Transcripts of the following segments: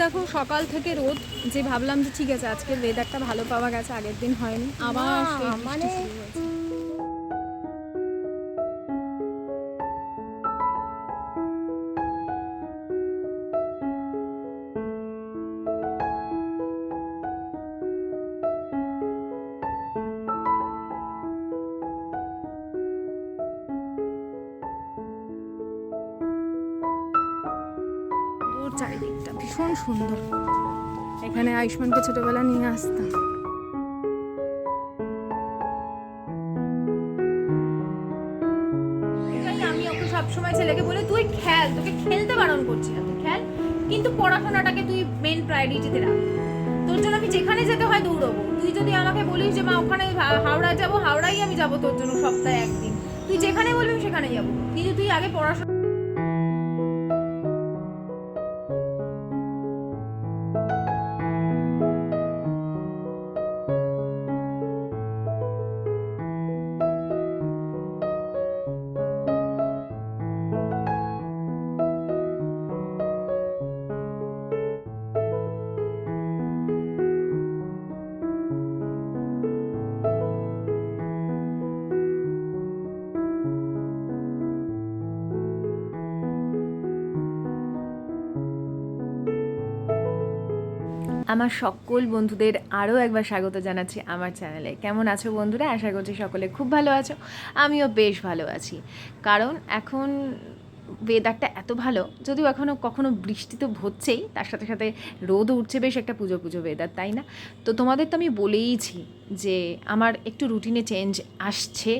দেখো সকাল থেকে রোদ। যে ভাবলাম যে ঠিক আছে আজকে ওয়েদারটা ভালো পাওয়া গেছে আগের দিন হয়নি। আবার মানে- আয়ুষ্মানকে ছোটবেলা নিয়ে আসতাম। আমি ওকে সবসময় ছেলেকে বলি, তুই খেল, তোকে খেলতে বারণ করছি না, তুই খেল। কিন্তু পড়াশোনাটাকে তুই মেন প্রায়োরিটিতে রাখ। তোর জন্য আমি যেখানে যেতে হয় দৌড়বো। তুই যদি আমাকে বলিস যে, মা, ওখানে হাওড়া যাব, হাওড়াই আমি যাব তোর জন্য সপ্তাহে একদিন। তুই যেখানে বলবি সেখানে যাব। কিন্তু তুই আগে পড়াশোনা আমার সকল বন্ধুদের আরও একবার স্বাগত জানাচ্ছি আমার চ্যানেলে। কেমন আছো বন্ধুরা? আশা করছি সকলে খুব ভালো আছো। আমিও বেশ ভালো আছি। কারণ এখন ওয়েদারটা এত ভালো, যদিও এখনও কখনো বৃষ্টি তো হচ্ছেই, তার সাথে সাথে রোদও উঠছে, বেশ একটা পুজো পুজো ওয়েদার তাই না? তো তোমাদের তো আমি বলেইছি যে আমার একটু রুটিনে চেঞ্জ আসছে,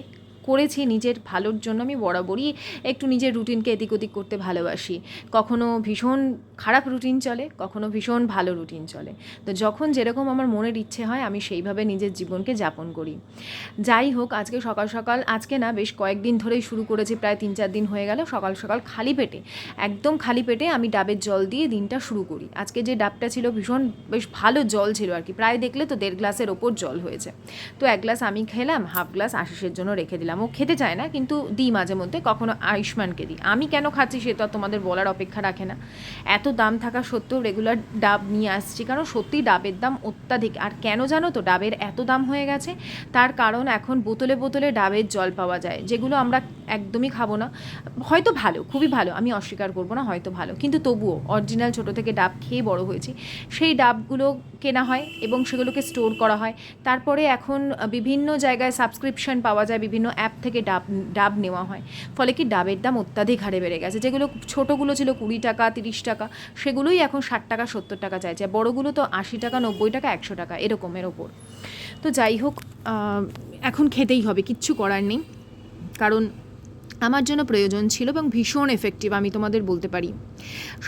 করেছি নিজের ভালোর জন্য আমি বরাবরই একটু নিজের রুটিনকে এদিক ওদিক করতে ভালোবাসি। কখনো ভীষণ খারাপ রুটিন চলে, কখনো ভীষণ ভালো রুটিন চলে। তো যখন যেরকম আমার মনের ইচ্ছে হয়, আমি সেইভাবে নিজের জীবনকে যাপন করি। যাই হোক, আজকে সকাল সকাল, আজকে না বেশ কয়েকদিন ধরেই শুরু করেছি, প্রায় তিন চার দিন হয়ে গেল, সকাল সকাল খালি পেটে, একদম খালি পেটে আমি ডাবের জল দিয়ে দিনটা শুরু করি। আজকে যে ডাবটা ছিল ভীষণ বেশ ভালো জল ছিল আর কি, প্রায় দেখলে তো দেড় গ্লাসের ওপর জল হয়েছে। তো এক গ্লাস আমি খেলাম, হাফ গ্লাস আশিসের জন্য রেখে দিলাম। ও খেতে চায় না, কিন্তু দিই মাঝে মধ্যে, কখনো আয়ুষ্মানকে দিই। আমি কেন খাচ্ছি সে তো তোমাদের বলার অপেক্ষা রাখে না। এত দাম থাকা সত্ত্বেও রেগুলার ডাব নিয়ে আসছি। কারণ সত্যি ডাবের দাম অত্যাধিক। আর কেন জানো তো, ডাবের এত দাম হয়ে গেছে? তার কারণ এখন বোতলে বোতলে ডাবের জল পাওয়া যায়, যেগুলো আমরা একদমই খাব না। হয়তো ভালো, খুবই ভালো, আমি অস্বীকার করব না, হয়তো ভালো। কিন্তু তবুও অরিজিনাল ছোটো থেকে ডাব খেয়ে বড় হয়েছি। সেই ডাবগুলো কেনা হয় এবং সেগুলোকে স্টোর করা হয়। তারপরে এখন বিভিন্ন জায়গায় সাবস্ক্রিপশন পাওয়া যায়, বিভিন্ন অ্যাপ থেকে ডাব ডাব নেওয়া হয়। ফলে কি ডাবের দাম অত্যাধিক হারে বেড়ে গেছে। যেগুলো ছোটোগুলো ছিল কুড়ি টাকা, তিরিশ টাকা, সেগুলোই এখন ষাট টাকা, সত্তর টাকা চাইছে। বড়োগুলো তো আশি টাকা, নব্বই টাকা, একশো টাকা, এরকমের ওপর। তো যাই হোক এখন খেতেই হবে, কিচ্ছু করার নেই। কারণ আমার জন্য প্রয়োজন ছিল এবং ভীষণ এফেক্টিভ আমি তোমাদের বলতে পারি।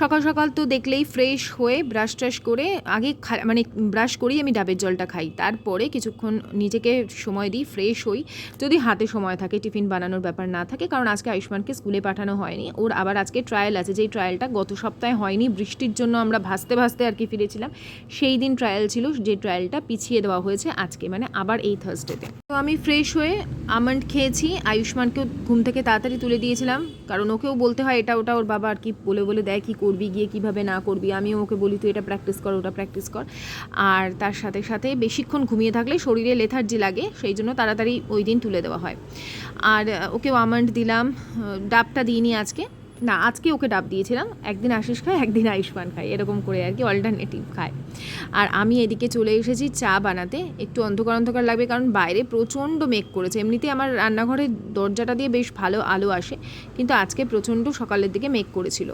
সকাল সকাল তো দেখলেই ফ্রেশ হয়ে ব্রাশ ট্রাশ করে আগে মানে ব্রাশ করেই আমি ডাবের জলটা খাই। তারপরে কিছুক্ষণ নিজেকে সময় দিই ফ্রেশ হই। যদি হাতে সময় থাকে, টিফিন বানানোর ব্যাপার না থাকে, কারণ আজকে আয়ুষ্মানকে স্কুলে পাঠানো হয়নি। ওর আবার আজকে ট্রায়াল আছে। যেই ট্রায়ালটা গত সপ্তাহে হয়নি, বৃষ্টির জন্য আমরা ভাসতে ভাসতে আর কি ফিরেছিলাম, সেই দিন ট্রায়াল ছিল, যে ট্রায়ালটা পিছিয়ে দেওয়া হয়েছে আজকে মানে আবার এই থার্সডেতে তো আমি ফ্রেশ হয়ে আমন্ড খেয়েছি। আয়ুষ্মানকেও ঘুম থেকে তাড়াতাড়ি তুলে দিয়েছিলাম। কারণ ওকেও বলতে হয়, এটা ওটা ওর বাবা আর কি বলে বলে দেয়, কী করবি, গিয়ে কীভাবে না করবি? আমিও ওকে বলি, তুই এটা প্র্যাকটিস কর, ওটা প্র্যাকটিস কর। আর তার সাথে সাথে বেশিক্ষণ ঘুমিয়ে থাকলে শরীরে লেথার্জি লাগে, সেই জন্য তাড়াতাড়ি ওই দিন তুলে দেওয়া হয়। আর ওকে ওকেও আমন্ড দিলাম ডাবটা দিইনি আজকে। না, আজকে ওকে ডাব দিয়েছিলাম। একদিন আশিস খায়, একদিন আয়ুষ্মান খায়। এরকম করে আর কি অল্টারনেটিভ খায়। আর আমি এদিকে চলে এসেছি চা বানাতে। একটু অন্ধকার অন্ধকার লাগবে কারণ বাইরে প্রচণ্ড মেঘ করেছে। এমনিতে আমার রান্নাঘরের দরজাটা দিয়ে বেশ ভালো আলো আসে, কিন্তু আজকে প্রচণ্ড সকালের দিকে মেঘ করেছিল।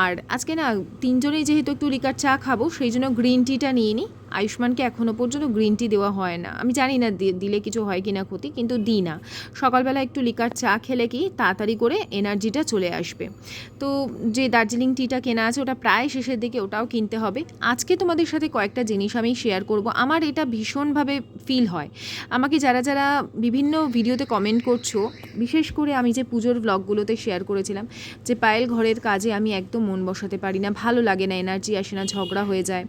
আর আজকে না তিনজনেই যেহেতু একটু লিকার চা খাব, সেই জন্য গ্রিন টিটা নিয়ে নিই আয়ুষ্মানকে এখনও পর্যন্ত গ্রিন টি দেওয়া হয় না। আমি জানি না দিলে কিছু হয় কি না ক্ষতি, কিন্তু দিই না। সকালবেলা একটু লিকার চা খেলে কি তাড়াতাড়ি করে এনার্জিটা চলে আসবে। তো যে দার্জিলিং টিটা কেনা আছে ওটা প্রায় শেষের দিকে ওটাও কিনতে হবে। আজকে তোমাদের সাথে কয়েকটা জিনিস আমি শেয়ার করব। আমার এটা ভীষণভাবে ফিল হয়। আমাকে যারা যারা বিভিন্ন ভিডিওতে কমেন্ট করছ, বিশেষ করে আমি যে পুজোর ব্লগগুলোতে শেয়ার করেছিলাম, যে পায়েল ঘরের কাজে আমি একদম মন বসাতে পারি না, ভালো লাগে না এনার্জি আসে না, ঝগড়া হয়ে যায়।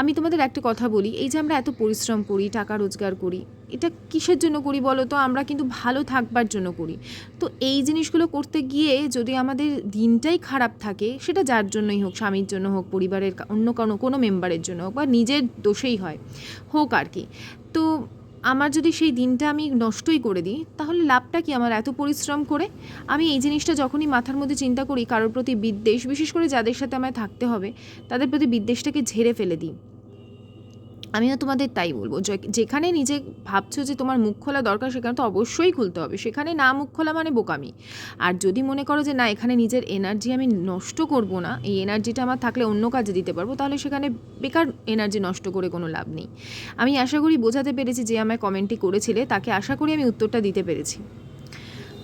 আমি তোমাদের একটা কথা বলি, এই যে আমরা এত পরিশ্রম করি, টাকা রোজগার করি, এটা কিসের জন্য করি বলো তো? আমরা কিন্তু ভালো থাকবার জন্য করি। তো এই জিনিসগুলো করতে গিয়ে যদি আমাদের দিনটাই খারাপ থাকে, সেটা যার জন্যই হোক, স্বামীর জন্য হোক, পরিবারের অন্য কোনো কোনো মেম্বারের জন্য হোক বা নিজের দোষেই হয়, হোক আর কি। তো আমার যদি সেই দিনটা আমি নষ্টই করে দিই, তাহলে লাভটা কি আমার এত পরিশ্রম করে? আমি এই জিনিসটা যখনই মাথার মধ্যে চিন্তা করি, কারোর প্রতি বিদ্বেষ, বিশেষ করে যাদের সাথে আমায় থাকতে হবে, তাদের প্রতি বিদ্বেষটাকে ঝেড়ে ফেলে দিই। আমিও তোমাদের তাই বলব। যেখানে নিজে ভাবছ যে তোমার মুখ খোলা দরকার, সেখানে তো অবশ্যই খুলতে হবে। সেখানে না মুখ খোলা মানে বোকামি। আর যদি মনে করো যে না, এখানে নিজের এনার্জি আমি নষ্ট করব না, এই এনার্জিটা আমার থাকলে অন্য কাজে দিতে পারব, তাহলে সেখানে বেকার এনার্জি নষ্ট করে কোনো লাভ নেই। আমি আশা করি বোঝাতে পেরেছি যে আমায় কমেন্টটি করেছিলে, তাকে আশা করি আমি উত্তরটা দিতে পেরেছি।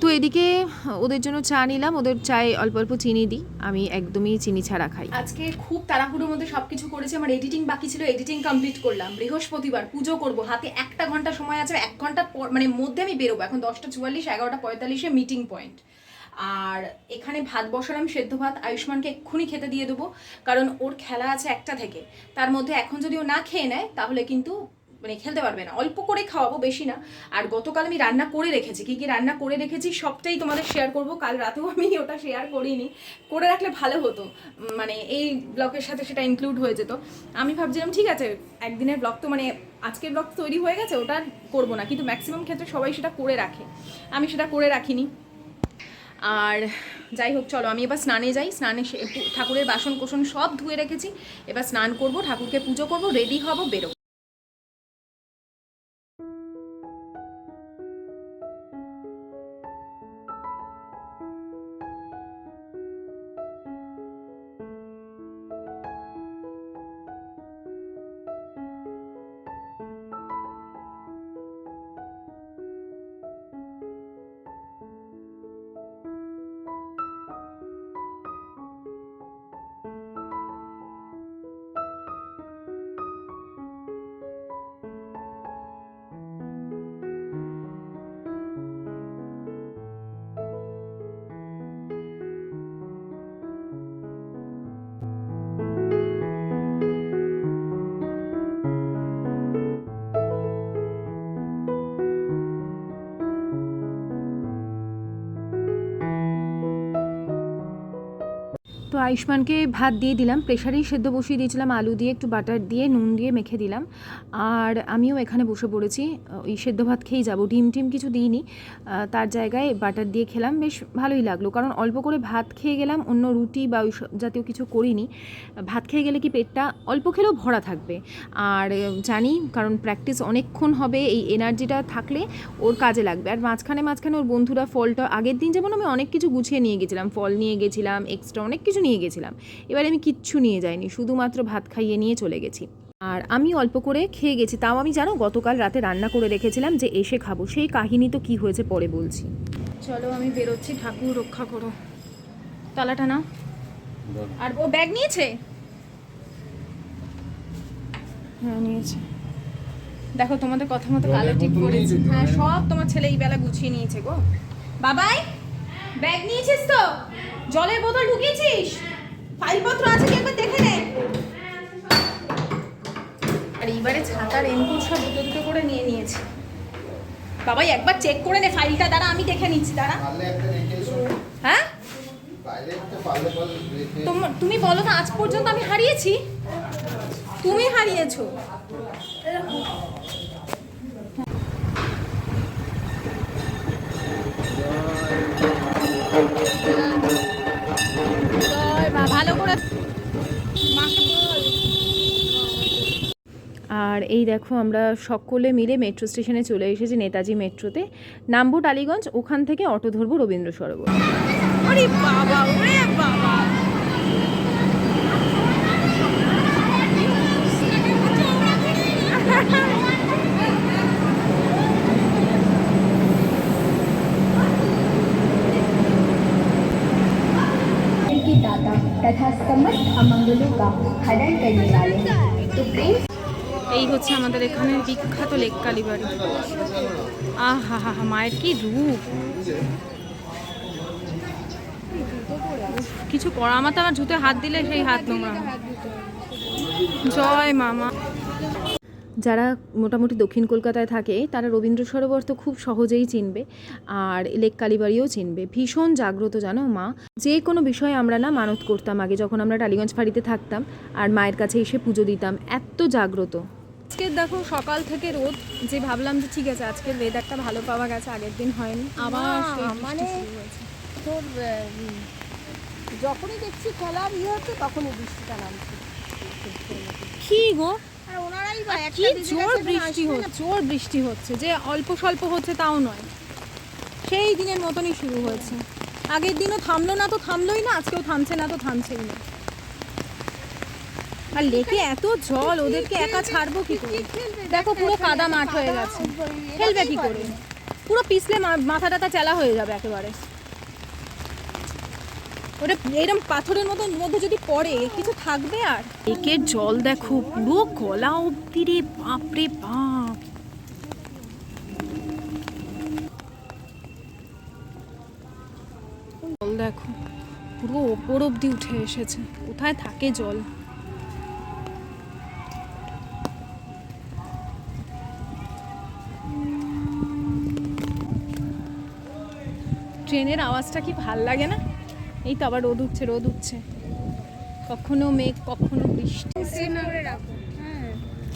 তো এদিকে, ওদের জন্য চা নিলাম। ওদের চায়ে অল্প অল্প চিনি দিই। আমি একদমই চিনি ছাড়া খাই। আজকে খুব তাড়াহুড়োর মধ্যে সবকিছু করেছি। আমার এডিটিং বাকি ছিল। এডিটিং কমপ্লিট করলাম। বৃহস্পতিবার পুজো করব। হাতে একটা ঘণ্টা সময় আছে। এক ঘণ্টা মানে মধ্যে আমি বেরোবো। এখন দশটা চুয়াল্লিশ, এগারোটা পঁয়তাল্লিশে মিটিং পয়েন্ট আর এখানে ভাত বসালাম, সেদ্ধ ভাত। আয়ুষ্মানকে এক্ষুনি খেতে দিয়ে দেবো। কারণ ওর খেলা আছে একটা থেকে। তার মধ্যে এখন যদি ও না খেয়ে নেয়, তাহলে কিন্তু মানে খেলতে পারবে না। অল্প করে খাওয়াবো, বেশি না। আর গতকাল আমি রান্না করে রেখেছি। কী কী রান্না করে রেখেছি সবটাই তোমাদের শেয়ার করব। কাল রাতেও আমি ওটা শেয়ার করিনি। করে রাখলে ভালো হতো। মানে এই ব্লগের সাথে সেটা ইনক্লুড হয়ে যেত। আমি ভাবছিলাম, ঠিক আছে, একদিনের ব্লগ তো মানে আজকের ব্লগ তৈরি হয়ে গেছে, ওটা করব না। কিন্তু ম্যাক্সিমাম ক্ষেত্রে সবাই সেটা করে রাখে। আমি সেটা করে রাখিনি। আর যাই হোক, চলো, আমি এবার স্নানে যাই। স্নানে ঠাকুরের বাসন কোসন সব ধুয়ে রেখেছি। এবার স্নান করব, ঠাকুরকে পুজো করব রেডি হব, বেরোবো। আয়ুষ্মানকে ভাত দিয়ে দিলাম প্রেশারেই সেদ্ধ বসিয়ে দিয়েছিলাম, আলু দিয়ে একটু বাটার দিয়ে, নুন দিয়ে মেখে দিলাম। আর আমিও এখানে বসে পড়েছি, ওই সেদ্ধ ভাত খেয়েই যাব। ডিম টিম কিছু দিইনি তার জায়গায় বাটার দিয়ে খেলাম, বেশ ভালোই লাগল। কারণ অল্প করে ভাত খেয়ে গেলাম, অন্য রুটি বা ওই জাতীয় কিছু করিনি। ভাত খেয়ে গেলে কি পেটটা অল্প খেলেও ভরা থাকবে? আর জানি, কারণ প্র্যাকটিস অনেকক্ষণ হবে, এই এনার্জিটা থাকলে ওর কাজে লাগবে। আর মাঝখানে মাঝখানে ওর বন্ধুরা ফলটা আগের দিন যেমন আমি অনেক কিছু গুছিয়ে নিয়ে গেছিলাম, ফল নিয়ে গেছিলাম এক্সট্রা অনেক কিছু নিয়ে গেছিলাম। এবার আমি কিচ্ছু নিয়ে যাইনি শুধুমাত্র ভাত খাইয়ে নিয়ে চলে গেছি। আর আমি অল্প করে খেয়ে গেছি। তাও আমি জানো গতকাল রাতে রান্না করে রেখেছিলাম যে এসে খাব। সেই কাহিনী তো কি হয়েছে পরে বলছি। চলো আমি বেরোচ্ছি। ঠাকুর রক্ষা করো। তালাটা না আর ও ব্যাগ নিয়েছে? হ্যাঁ নিয়েছে। দেখো তোমাদের কথা মতো কালো ঠিক করেছি। হ্যাঁ সব তোমার ছেলে এই বেলা গুছিয়ে নিয়েছে গো। বাবাই! ব্যাগ নিয়েছিস তো? জলের বোতল ঢুকিয়েছিস? ফাইলপত্র আছে কি একবার দেখে নে। আর এইবারে ছাতা রেনকোট সব দুটো দুটো করে নিয়ে নিয়েছে। বাবাই একবার চেক করে নে ফাইলটা। দাঁড়া আমি দেখে নিচ্ছি এসো। হ্যাঁ? তুমি বলো না আজ পর্যন্ত আমি হারিয়েছি। তুমি হারিয়েছো। আর এই দেখো, আমরা সকলে মিলে মেট্রো স্টেশনে চলে এসেছি নেতাজি মেট্রোতে। নামবো টালিগঞ্জ, ওখান থেকে অটো ধরবো রবীন্দ্র সরোবর। বাবা। अमंगलों का खंडन करने वाले हैं तो प्रेम এই হচ্ছে আমাদের এখানে বিখ্যাত লেক কালীবাড়ি আহ হা হা হা মায়ের কি রূপ উফ, কিছু করা আমার তো আমার জুতে হাত দিলে সেই হাত নোংরা হয়। জয় মামা যারা মোটামুটি দক্ষিণ কলকাতায় থাকে তারা রবীন্দ্র সরোবর তো খুব সহজেই চিনবে আর লেক কালীবাড়িও চিনবে। ভীষণ জাগ্রত জানো মা যে কোনো বিষয়ে আমরা না মানত করতাম আগে যখন আমরা টালিগঞ্জ ফাঁড়িতে থাকতাম আর মায়ের কাছে এসে পুজো দিতাম এত জাগ্রত। আজকে দেখো সকাল থেকে রোদ যে ভাবলাম যে ঠিক আছে আজকের ওয়েদারটা ভালো পাওয়া গেছে আগের দিন হয়নি। আবার মানে তোর যখনই দেখছি খেলার ইয়ে হচ্ছে তখনই বৃষ্টিটা নামছে। কি গো আর ওনারাই বা একটা কি জোর বৃষ্টি হচ্ছে জোর বৃষ্টি হচ্ছে যে অল্প স্বল্প হচ্ছে তাও নয়। সেই দিনের মতনই শুরু হয়েছে। আগের দিনও থামলো না তো থামলোই না আজকেও থামছে না তো থামছেই না। আর লেকে এত জল ওদেরকে একা ছাড়বো কি করে? দেখো পুরো কাদা মাঠ হয়ে গেছে। খেলবে কি করে? পুরো পিছলে মাথা টাথা চেলা হয়ে যাবে একেবারে। ওটা এরকম পাথরের মতো মধ্যে যদি পড়ে কিছু থাকবে আর? লেকের জল দেখো, পুরো গলা অব্দি রে বাপরে বাপ। জল দেখো, পুরো ওপর অব্দি উঠে এসেছে। কোথায় থাকে জল? ট্রেনের আওয়াজটা কি ভালো লাগে না? এই তো আবার রোদ উঠছে রোদ উঠছে। কখনো মেঘ কখনো বৃষ্টি।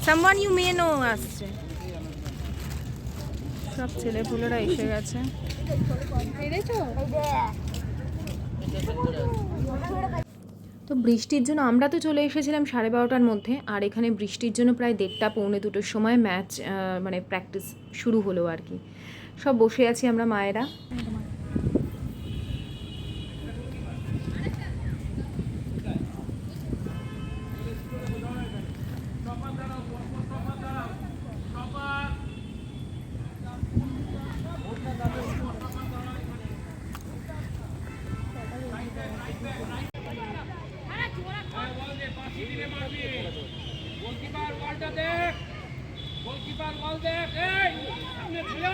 সামওয়ান ইউ মে নো আসছে। সব ছেলেপুলেরা এসে গেছে। তো বৃষ্টির জন্য আমরা তো চলে এসেছিলাম সাড়ে বারোটার মধ্যে আর এখানে বৃষ্টির জন্য প্রায় দেড়টা পৌনে দুটোর সময় ম্যাচ মানে প্র্যাকটিস শুরু হলো আর কি। সব বসে আছি আমরা মায়েরা গোলকিপার বলটা দেখ গোলকিপার বল দেখ এই সামনে ছিল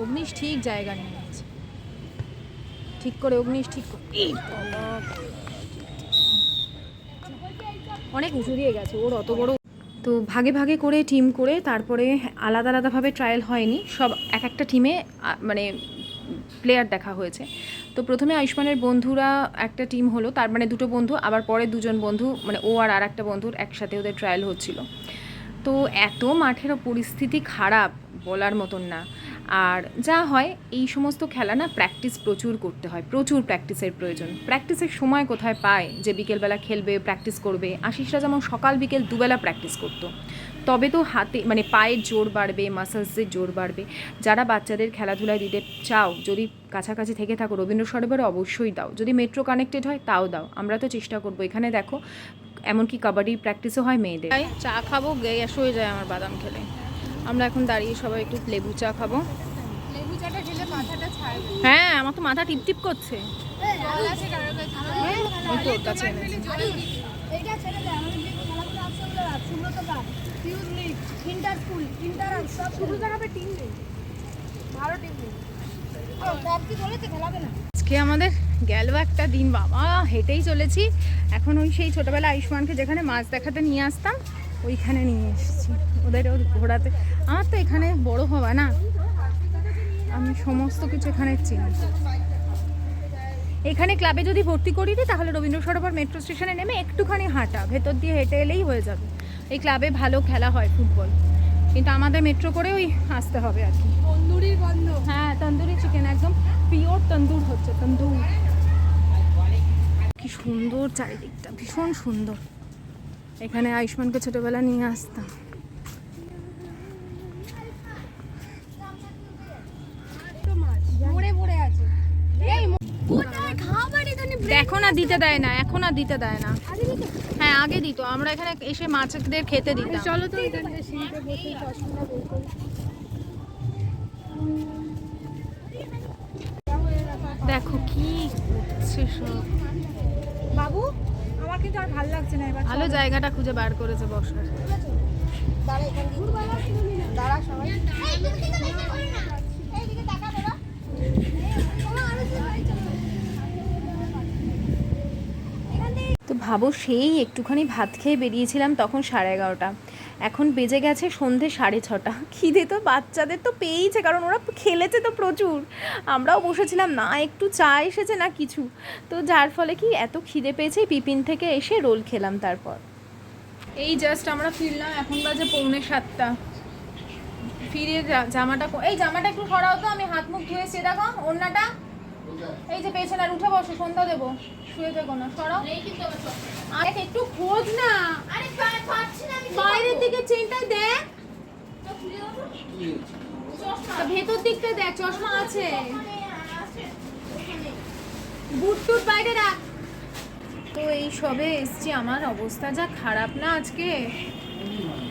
অগ্নিশ ঠিক জায়গা নিয়ে আছে ঠিক করে অগ্নিশ ঠিক। অনেক উঁচু দিয়ে গেছে, ওর অত বড় তো ভাগে ভাগে করে টিম করে তারপরে আলাদা আলাদাভাবে ট্রায়াল হয়নি। সব এক একটা টিমে মানে প্লেয়ার দেখা হয়েছে। তো প্রথমে আয়ুষ্মানের বন্ধুরা একটা টিম হলো, তার মানে দুটো বন্ধু, আবার পরে দুজন বন্ধু মানে ও আর আর একটা বন্ধুর একসাথে ওদের ট্রায়াল হচ্ছিল। তো এত মাঠের পরিস্থিতি খারাপ বলার মতন না। আর যা হয়, এই সমস্ত খেলা না প্র্যাকটিস প্রচুর করতে হয়, প্রচুর প্র্যাকটিসের প্রয়োজন। প্র্যাকটিসের সময় কোথায় পায় যে বিকেলবেলা খেলবে প্র্যাকটিস করবে? আশিসরা যেমন সকাল, বিকেল দুবেলা প্র্যাকটিস করতো। তবে তো হাতে মানে পায়ের জোর বাড়বে মাসেলসের জোর বাড়বে। যারা বাচ্চাদের খেলাধুলায় দিতে চাও, যদি কাছাকাছি থেকে থাকো, রবীন্দ্র সরোবরে অবশ্যই দাও। যদি মেট্রো কানেক্টেড হয়, তাও দাও। আমরা তো চেষ্টা করব। এখানে দেখো, এমনকি কাবাডি প্র্যাকটিসও হয় মেয়েদের। চা খাব গ্যাস হয়ে যায় আমার বাদাম খেলে। আমরা এখন দাঁড়িয়ে সবাই একটু লেবু চা খাব। হ্যাঁ আমার তো মাথা টিপ টিপ করছে। ওই তো ওর কাছে? এনেছি। এইটা ছেড়ে দে আমাদের যে খেলাগুলো আছে ওগুলো রাখ সুব্রত কাপ ফিউজ লিগ ইন্টার স্কুল ইন্টার আর সব শুরু জায়গাতে টিম নেই। ভালো টিম নেই। ও সব কি বলেছে? খেলাবে না। আজকে আমাদের গেল একটা দিন বাবা হেঁটেই চলেছি। এখন ওই সেই ছোটবেলা আয়ুষ্মানকে যেখানে মাছ দেখাতে নিয়ে আসতাম ওইখানে নিয়ে এসেছি। ওদের ঘোরাতে। আমার তো এখানে বড় হওয়া না। আমি সমস্ত কিছু এখানে চিনি। এখানে ক্লাবে যদি ভর্তি করি দিই তাহলে রবীন্দ্র সরোবর মেট্রো স্টেশনে নেমে একটুখানি হাঁটা। ভেতর দিয়ে হেঁটে এলেই হয়ে যাবে। এই ক্লাবে ভালো খেলা হয় ফুটবল কিন্তু আমাদের মেট্রো করে ওই আসতে হবে আর কি। তন্দুরির গন্ধ। হ্যাঁ তন্দুরি চিকেন একদম পিওর তন্দুর হচ্ছে তন্দুর। কি সুন্দর চারিদিকটা ভীষণ সুন্দর। এখানে আয়ুষ্মানকে ছোটবেলা নিয়ে আসতাম পড়ে পড়ে আছে দেখো না দিতে দেয় না এখন আর দিতে দেয় না। হ্যাঁ আগে দিত আমরা এখানে এসে মাছদের খেতে দিতাম। চলো তো এখান দেখো কি করছে সব। বাবু আমার কিন্তু আর ভালো লাগছে না এবার ভালো জায়গাটা খুঁজে বার করেছে বসার। দাঁড়া এখান দিয়ে। দাঁড়া সবাই। এইদিকে তাকা তোরা ভাবো, সেই একটুখানি ভাত খেয়ে বেরিয়েছিলাম তখন সাড়ে এগারোটা। এখন বেজে গেছে সন্ধে সাড়ে ছটা। খিদে তো বাচ্চাদের তো পেয়েইছে, কারণ ওরা খেলেছে তো প্রচুর। আমরাও বসেছিলাম, না একটু চা এসেছে না কিছু। তো যার ফলে কি এত খিদে পেয়েছে, পিপিন থেকে এসে রোল খেলাম তারপর। এই জাস্ট আমরা ফিরলাম, এখন বাজে পৌনে সাতটা। ফিরে জামাটা এই জামাটা একটু সরাও তো, আমি হাত মুখ ধুয়ে সে দেখো ওড়নাটা। এই যে পেছনে আর উঠে বসো সন্ধ্যা দেবো। শুয়ে দেখো না সরাও। আরে একটু খোঁজ না। আরে পাচ্ছি না আমি বাইরের দিকে চেনটা দেখ। ভেতর দিকটা দেখ চশমা আছে। বুট টুট বাইরে রাখ। তো এই সবে এসছি আমার অবস্থা যা খারাপ না আজকে?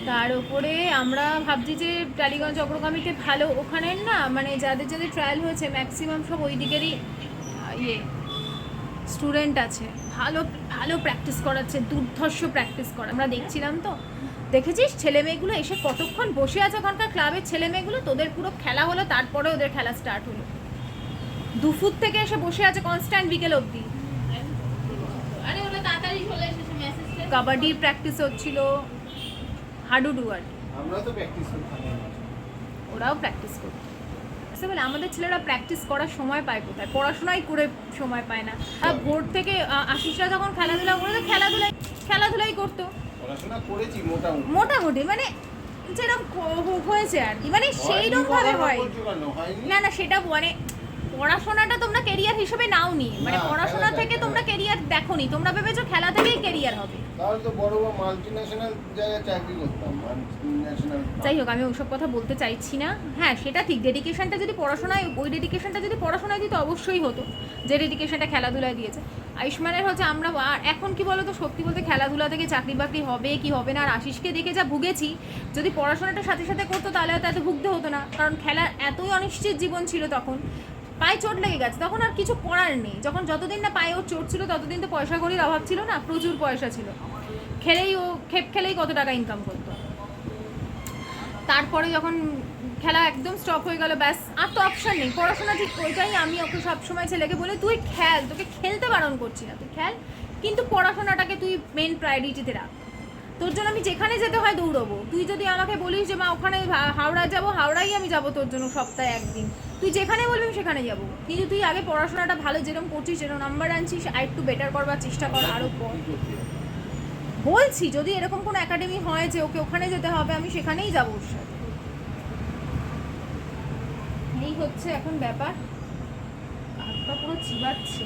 তার উপরে আমরা ভাবছি যে টালিগঞ্জ অগ্রগামীতে ভালো ওখানে না মানে যাদের যাদের ট্রায়াল হয়েছে ম্যাক্সিমাম সব ওই দিকেরই ইয়ে স্টুডেন্ট আছে। ভালো ভালো প্র্যাকটিস করাচ্ছে দুর্ধর্ষ প্র্যাকটিস করা আমরা দেখছিলাম তো। দেখেছিস? ছেলে মেয়েগুলো এসে কতক্ষণ বসে আছে ওখানকার ক্লাবের ছেলে মেয়েগুলো? তোদের পুরো খেলা হলো তারপরে ওদের খেলা স্টার্ট হলো। দুপুর থেকে এসে বসে আছে কনস্ট্যান্ট বিকেল অবধি। কাবাডির প্র্যাকটিস হচ্ছিল। হাডুডু আর কি। আমরা তো প্র্যাকটিস করতাম ওরাও প্র্যাকটিস করতো। বুঝতে পারলে আমাদের ছেলেরা প্র্যাকটিস করার সময় পায় কোথায়? পড়াশোনাই করে সময় পায় না। আর ভোর থেকে আশিসরা যখন খেলাধুলা করে তো খেলাধুলাই খেলাধুলাই করতো। পড়াশোনা করেছি মোটামুটি। মোটামুটি মানে যেরকম হয়েছে আর কি। মানে সেইরকম ভাবে হয়? না না সেটা মানে পড়াশোনাটা তোমরা কেরিয়ার হিসেবে নাও নাওনি। মানে পড়াশোনা থেকে তোমরা কেরিয়ার দেখোনি। তোমরা ভেবেছো খেলা থেকেই কেরিয়ার হবে। তাহলে তো বড় বড় মাল্টি ন্যাশনাল জায়গায় চাকরি করতাম যাই হোক আমি ওসব কথা বলতে চাইছি না। হ্যাঁ সেটা ঠিক। ডেডিকেশনটা যদি পড়াশোনায় ওই ডেডিকেশনটা যদি পড়াশোনায় দিত অবশ্যই হতো। যে ডেডিকেশনটা খেলাধুলায় দিয়েছে। আয়ুষ্মানের হচ্ছে আমরা এখন কি বলো তো সত্যি বলতে খেলাধুলা থেকে চাকরি বাকরি হবে কি হবে না? আর আশিসকে দেখে যা ভুগেছি যদি পড়াশোনাটা সাথে সাথে করতো তাহলে হয়তো এত ভুগতে হতো না। কারণ খেলার এতই অনিশ্চিত জীবন ছিল তখন পায়ে চোট লেগে গেছে, তখন আর কিছু করার নেই। যখন যতদিন না পায়ে ওর চোট ছিল, ততদিন তো পয়সা কড়ির অভাব ছিল না, প্রচুর পয়সা ছিল। খেলেই ও, খেপ খেলেই কত টাকা ইনকাম করতো। তারপরে যখন খেলা একদম স্টপ হয়ে গেল, ব্যাস, আর তো অপশন নেই। পড়াশোনা ঠিক ওইটাই আমি ওকে সবসময় ছেলেকে বলে, তুই খেল, তোকে খেলতে বারণ করছি না, তুই খেল। কিন্তু পড়াশোনাটাকে তুই মেন প্রায়োরিটিতে রাখ। তোর জন্য আমি যেখানে যেতে হয় দৌড়বো। তুই যদি আমাকে বলিস যে, মা, ওখানে হাওড়া যাব, হাওড়াই আমি যাব তোর জন্য সপ্তাহে একদিন। তুই যেখানে বলবি আমি সেখানে যাব। কিন্তু তুই আগে পড়াশোনাটা ভালো যেরকম করছিস যেরকম নাম্বার আনছিস, আর একটু বেটার করবার চেষ্টা কর আরও পর। বলছি, যদি এরকম কোনো একাডেমি হয় যে, ওকে ওখানে যেতে হবে, আমি সেখানেই যাব ওর সাথে। এই হচ্ছে এখন ব্যাপার। হাতটা পুরো চিবাচ্ছে।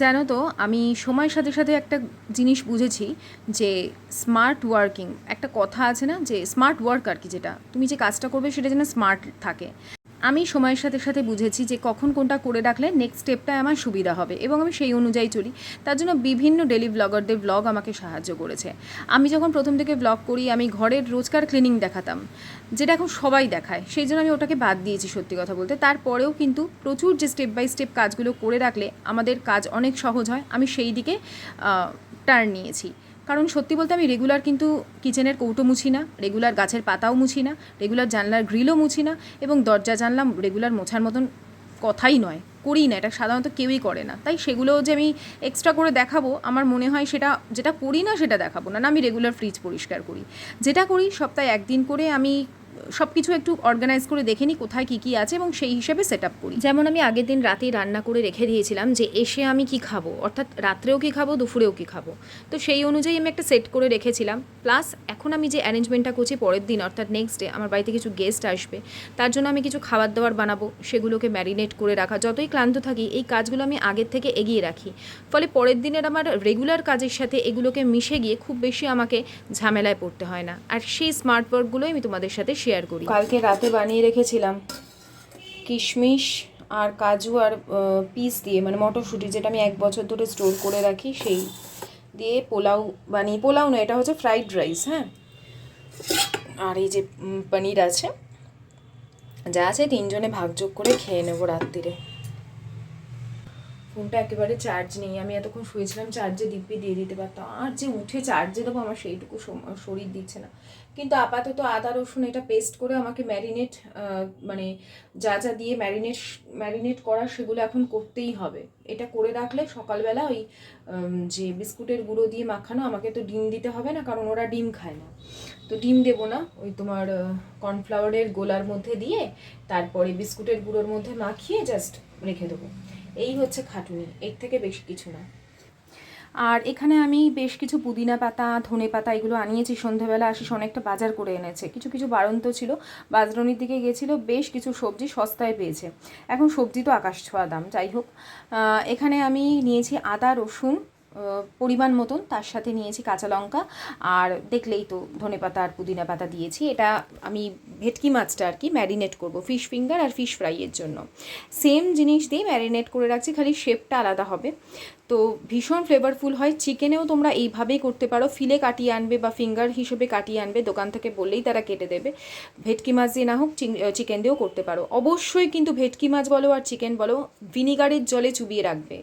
জানো তো, আমি সময়ের সাথে সাথে একটা জিনিস বুঝেছি যে স্মার্ট ওয়ার্কিং একটা কথা আছে না যে স্মার্ট ওয়ার্ক আর কি যেটা। তুমি যে কাজটা করবে সেটা যেন স্মার্ট থাকে। আমি সময়ের সাথে সাথে বুঝেছি যে কখন কোনটা করে রাখলে নেক্সট স্টেপটায় আমার সুবিধা হবে এবং আমি সেই অনুযায়ী চলি। তার জন্য বিভিন্ন ডেলি ব্লগারদের ব্লগ আমাকে সাহায্য করেছে। আমি যখন প্রথম থেকে ব্লগ করি, আমি ঘরের রোজকার ক্লিনিং দেখাতাম, যেটা এখন সবাই দেখায়। সেই জন্য আমি ওটাকে বাদ দিয়েছি সত্যি কথা বলতে। তারপরেও কিন্তু প্রচুর যে স্টেপ বাই স্টেপ কাজগুলো করে রাখলে আমাদের কাজ অনেক সহজ হয়। আমি সেই দিকে টার্ন নিয়েছি। কারণ সত্যি বলতে আমি রেগুলার কিন্তু কিচেনের কৌটো মুছি না রেগুলার গাছের পাতাও মুছি না রেগুলার জানলার গ্রিলও মুছি না এবং দরজা জানলাম রেগুলার মোছার মতন কথাই নয়, করি না, এটা সাধারণত কেউই করে না। তাই সেগুলো যে আমি এক্সট্রা করে দেখাবো, আমার মনে হয় সেটা, যেটা করি না সেটা দেখাবো না না আমি রেগুলার ফ্রিজ পরিষ্কার করি। যেটা করি সপ্তাহে একদিন করে আমি সব কিছু একটু অর্গানাইজ করে দেখে নিই কোথায় কী কী আছে এবং সেই হিসেবে সেট আপ করি। যেমন আমি আগের দিন রাতেই রান্না করে রেখে দিয়েছিলাম যে এসে আমি কি খাব? অর্থাৎ রাত্রেও কি খাব? দুপুরেও কি খাব? তো সেই অনুযায়ী আমি একটা সেট করে রেখেছিলাম। প্লাস এখন আমি যে অ্যারেঞ্জমেন্টটা করছি পরের দিন, অর্থাৎ নেক্সট ডে আমার বাড়িতে কিছু গেস্ট আসবে, তার জন্য আমি কিছু খাবার দাবার বানাবো, সেগুলোকে ম্যারিনেট করে রাখা। যতই ক্লান্ত থাকি, এই কাজগুলো আমি আগের থেকে এগিয়ে রাখি। ফলে পরের দিনের আমার রেগুলার কাজের সাথে এগুলোকে মিশে গিয়ে খুব বেশি আমাকে ঝামেলায় পড়তে হয় না। আর সেই স্মার্ট ওয়ার্কগুলোই আমি তোমাদের সাথে শেয়ার করি। কালকে রাতে বানিয়ে রেখেছিলাম কিশমিশ আর কাজু আর পিস দিয়ে মানে মটরশুঁটি যেটা আমি এক বছর ধরে স্টোর করে রাখি, সেই দিয়ে পোলাও বানিয়ে, পোলাও না এটা হচ্ছে ফ্রাইড রাইস হ্যাঁ? আর এই যে পনির আছে, যা আছে তিনজনে ভাগযোগ করে খেয়ে নেব রাত্রিরে ফোনটা একেবারে চার্জ নেই, আমি এতক্ষণ শুয়েছিলাম চার্জে দিব্যি দিয়ে দিতে পারতাম আর যে উঠে চার্জে দেবো, আমার সেইটুকু শরীর দিচ্ছে না। কিন্তু আপাতত আদা, রসুন এটা পেস্ট করে আমাকে ম্যারিনেট মানে যা যা দিয়ে ম্যারিনেট ম্যারিনেট করা সেগুলো এখন করতেই হবে। এটা করে রাখলে সকালবেলা ওই যে বিস্কুটের গুঁড়ো দিয়ে মাখানো আমাকে তো ডিম দিতে হবে না, কারণ ওরা ডিম খায় না। তো ডিম দেবো না, ওই তোমার কর্নফ্লাওয়ারের গোলার মধ্যে দিয়ে তারপরে বিস্কুটের গুঁড়োর মধ্যে মাখিয়ে জাস্ট রেখে দেবো। এই হচ্ছে খাটুনি, এর থেকে বেশি কিছু না। আর এখানে আমি বেশ কিছু পুদিনা পাতা, ধনে পাতা এগুলো আনিয়েছি। সন্ধ্যাবেলা আশিস অনেকটা বাজার করে এনেছে। কিছু কিছু বাড়ন্ত ছিল। বাজরনির দিকে গেছিল, বেশ কিছু সবজি সস্তায় পেয়েছে। এখন সবজি তো আকাশ ছোঁয়া দাম, যাই হোক। এখানে আমি নিয়েছি আদা, রসুন পরিমাণ মতন। তার সাথে নিয়েছি কাঁচা লঙ্কা। আর দেখলেই তো ধনে পাতা আর পুদিনা পাতা দিয়েছি। এটা আমি ভেটকি মাছটা আর কি ম্যারিনেট করব, ফিশ ফিঙ্গার আর ফিশ ফ্রাইয়ের জন্য। সেম জিনিস দিয়ে ম্যারিনেট করে রাখছি, খালি শেপটা আলাদা হবে। তো ভীষণ ফ্লেভারফুল হয়। চিকেনেও তোমরা এইভাবেই করতে পারো। ফিলে কাটিয়ে আনবে বা ফিঙ্গার হিসেবে কাটিয়ে আনবে, দোকান থেকে বললেই তারা কেটে দেবে। ভেটকি মাছ দিয়ে না হোক চিকেন দিয়েও করতে পারো। অবশ্যই কিন্তু ভেটকি মাছ বলো আর চিকেন বলো ভিনিগারের জলে চুবিয়ে রাখবে।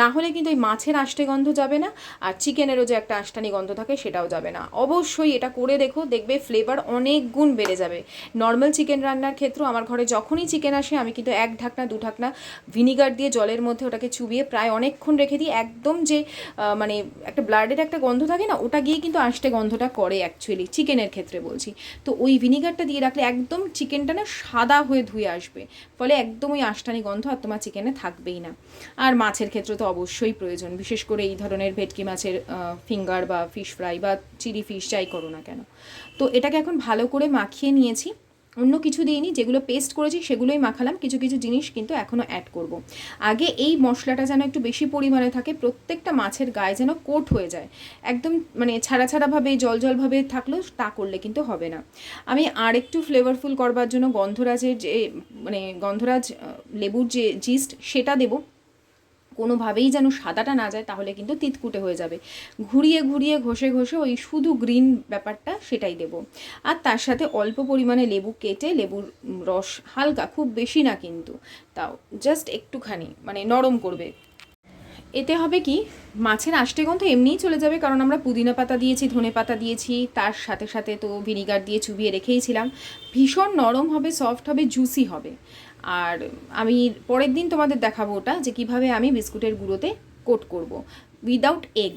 না হলে কিন্তু ওই মাছের আষ্টে গন্ধ যাবে না, আর চিকেনেরও যে একটা আষ্টানি গন্ধ থাকে সেটাও যাবে না। অবশ্যই এটা করে দেখো, দেখবে ফ্লেভার অনেক গুণ বেড়ে যাবে। নর্মাল চিকেন রান্নার ক্ষেত্রেও আমার ঘরে যখনই চিকেন আসে, আমি কিন্তু এক ঢাকনা, দু ঢাকনা ভিনিগার দিয়ে জলের মধ্যে ওটাকে চুবিয়ে প্রায় অনেকক্ষণ রেখে দিই। একদম যে মানে একটা ব্লাডের একটা গন্ধ থাকে না, ওটা গিয়ে কিন্তু আষ্টে গন্ধটা করে অ্যাকচুয়ালি চিকেনের ক্ষেত্রে বলছি। তো ওই ভিনিগারটা দিয়ে রাখলে একদম চিকেনটা না সাদা হয়ে ধুয়ে আসবে, ফলে একদম ওই আষ্টানি গন্ধ আর তোমার চিকেনে থাকবেই না। আর মাছের ক্ষেত্রে তো অবশ্যই প্রয়োজন, বিশেষ করে এই ধরনের ভেটকি মাছের ফিঙ্গার বা ফিশ ফ্রাই বা চিলি ফিশ যাই করো না কেন। তো এটাকে এখন ভালো করে মাখিয়ে নিয়েছি। অন্য কিছু দিইনি, যেগুলো পেস্ট করেছি সেগুলোই মাখালাম, কিছু কিছু জিনিস কিন্তু এখনও অ্যাড করব। আগে এই মশলাটা যেন একটু বেশি পরিমাণে থাকে, প্রত্যেকটা মাছের গায়ে যেন কোট হয়ে যায়। একদম মানে ছাড়া ছাড়াভাবে জল জলভাবে থাকলেও তা করলে কিন্তু হবে না। আমি আর একটু ফ্লেভারফুল করবার জন্য গন্ধরাজের যে মানে গন্ধরাজ লেবুর যে জিস্ট সেটা দেবো। কোনোভাবেই যেন সাদাটা না যায়, তাহলে কিন্তু তিতকুটে হয়ে যাবে। ঘুরিয়ে ঘুরিয়ে ঘষে ঘষে ওই শুধু গ্রিন ব্যাপারটা সেটাই দেব। আর তার সাথে অল্প পরিমাণে লেবু কেটে লেবুর রস হালকা, খুব বেশি না কিন্তু, তাও জাস্ট একটুখানি মানে নরম করবে। এতে হবে কি, মাছের আষ্টে গন্ধ এমনিই চলে যাবে, কারণ আমরা পুদিনা পাতা দিয়েছি, ধনে পাতা দিয়েছি, তার সাথে সাথে তো ভিনিগার দিয়ে চুবিয়ে রেখেইছিলাম ভীষণ নরম হবে সফট হবে জুসি হবে। আর আমি পরের দিন তোমাদের দেখাবো ওটা যে কীভাবে আমি বিস্কুটের গুঁড়োতে কোট করব উইদাউট এগ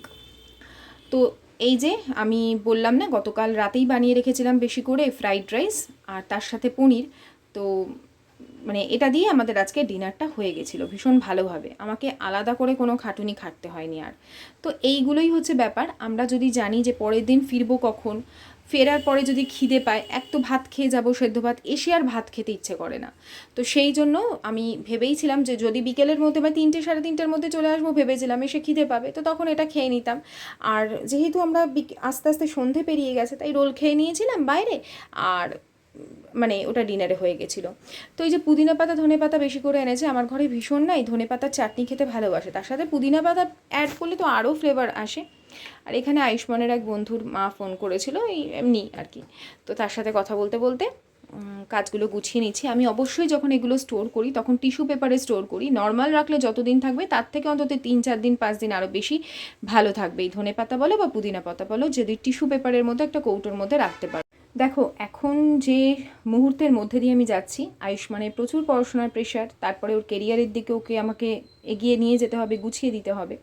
তো এই যে আমি বললাম না, গতকাল রাতেই বানিয়ে রেখেছিলাম বেশি করে ফ্রাইড রাইস আর তার সাথে পনির। তো মানে এটা দিয়ে আমাদের আজকে ডিনারটা হয়ে গেছিল ভীষণ ভালোভাবে। আমাকে আলাদা করে কোনো খাটুনি খাটতে হয়নি আর। তো এইগুলোই হচ্ছে ব্যাপার। আমরা যদি জানি যে পরের দিন ফিরবো কখন ফেরার পরে যদি খিদে পায়, এক তো ভাত খেয়ে যাব, সেদ্ধ ভাত, এসে আর ভাত খেতে ইচ্ছে করে না। তো সেই জন্য আমি ভেবেইছিলাম যে যদি বিকেলের মধ্যে বা তিনটে, সাড়ে তিনটের মধ্যে চলে আসব, ভেবেছিলাম এসে খিদে পাবে, তো তখন এটা খেয়ে নিতাম। আর যেহেতু আমরা আস্তে আস্তে সন্ধে পেরিয়ে গেছে, তাই রোল খেয়ে নিয়েছিলাম বাইরে। আর মানে ওটা ডিনারে হয়ে গেছিল। তো এই যে পুদিনা পাতা, ধনে পাতা বেশি করে এনেছে, আমার ঘরে ভীষণ নাই ধনে পাতার চাটনি খেতে ভালোবাসে। তার সাথে পুদিনা পাতা অ্যাড করলে তো আরও ফ্লেভার আসে। আর এখানে আয়ুষ্মানের এক বন্ধুর মা ফোন করেছিল, এই এমনি আর কি। তো তার সাথে কথা বলতে বলতে কাজগুলো গুছিয়ে নিচ্ছি। আমি অবশ্যই যখন এগুলো স্টোর করি, তখন টিস্যু পেপারে স্টোর করি। নর্মাল রাখলে যতদিন থাকবে, তার থেকে অন্তত তিন, চার দিন, পাঁচ দিন আরও বেশি ভালো থাকবে। এই ধনে পাতা বলো বা পুদিনা পাতা বলো, যদি টিস্যু পেপারের মধ্যে একটা কৌটোর মধ্যে রাখতে পারো। দেখো, এখন যে মুহূর্তের মধ্যে দিয়ে আমি যাচ্ছি, আয়ুষ্মানের প্রচুর পড়াশোনার প্রেশার তারপরে ওর কেরিয়ারের দিকে ওকে আমাকে এগিয়ে নিয়ে যেতে হবে, গুছিয়ে দিতে হবে।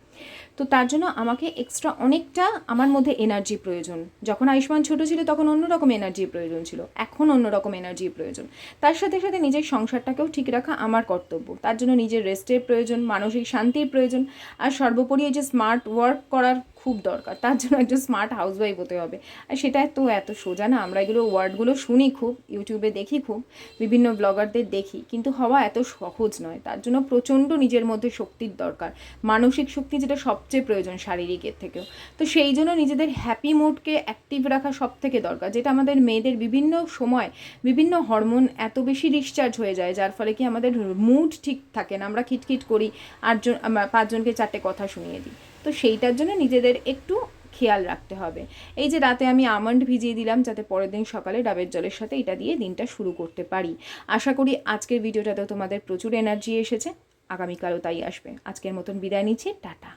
তো তার জন্য আমাকে এক্সট্রা অনেকটা আমার মধ্যে এনার্জি প্রয়োজন। যখন আয়ুষ্মান ছোট ছিল, তখন অন্যরকম এনার্জির প্রয়োজন ছিল। এখন অন্যরকম এনার্জির প্রয়োজন। তার সাথে সাথে নিজের সংসারটাকেও ঠিক রাখা আমার কর্তব্য। তার জন্য নিজের রেস্টের প্রয়োজন, মানসিক শান্তির প্রয়োজন, আর সর্বোপরি এই যে স্মার্ট ওয়ার্ক করার খুব দরকার। তার জন্য একজন স্মার্ট হাউসওয়াইফ হতে হবে। আর সেটা তো এত সোজা না। আমরা এগুলো ওয়ার্ডগুলো শুনি খুব ইউটিউবে দেখি খুব, বিভিন্ন ব্লগারদের দেখি। কিন্তু হওয়া এত সহজ নয়। তার জন্য প্রচণ্ড নিজের মধ্যে শক্তির দরকার। মানসিক শক্তি যেটা সবচেয়ে প্রয়োজন শারীরিকের থেকেও। তো সেই জন্য নিজেদের হ্যাপি মুডকে অ্যাক্টিভ রাখা সব থেকে দরকার। যেটা আমাদের মেয়েদের বিভিন্ন সময় বিভিন্ন হরমোন এত বেশি ডিসচার্জ হয়ে যায়, যার ফলে কি আমাদের মুড ঠিক থাকে না। আমরা খিটখিট করি। আটজন পাঁচজনকে চারটে কথা শুনিয়ে দিই। তো সেইটার জন্য নিজেদের একটু খেয়াল রাখতে হবে। এই যে রাতে আমি আমন্ড ভিজিয়ে দিলাম যাতে পরের দিন সকালে ডাবের জলের সাথে এটা দিয়ে দিনটা শুরু করতে পারি। আশা করি আজকের ভিডিওটাতেও তোমাদের প্রচুর এনার্জি এসেছে। আগামীকালও তাই আসবে। আজকের মতন বিদায় নিচ্ছি। টাটা।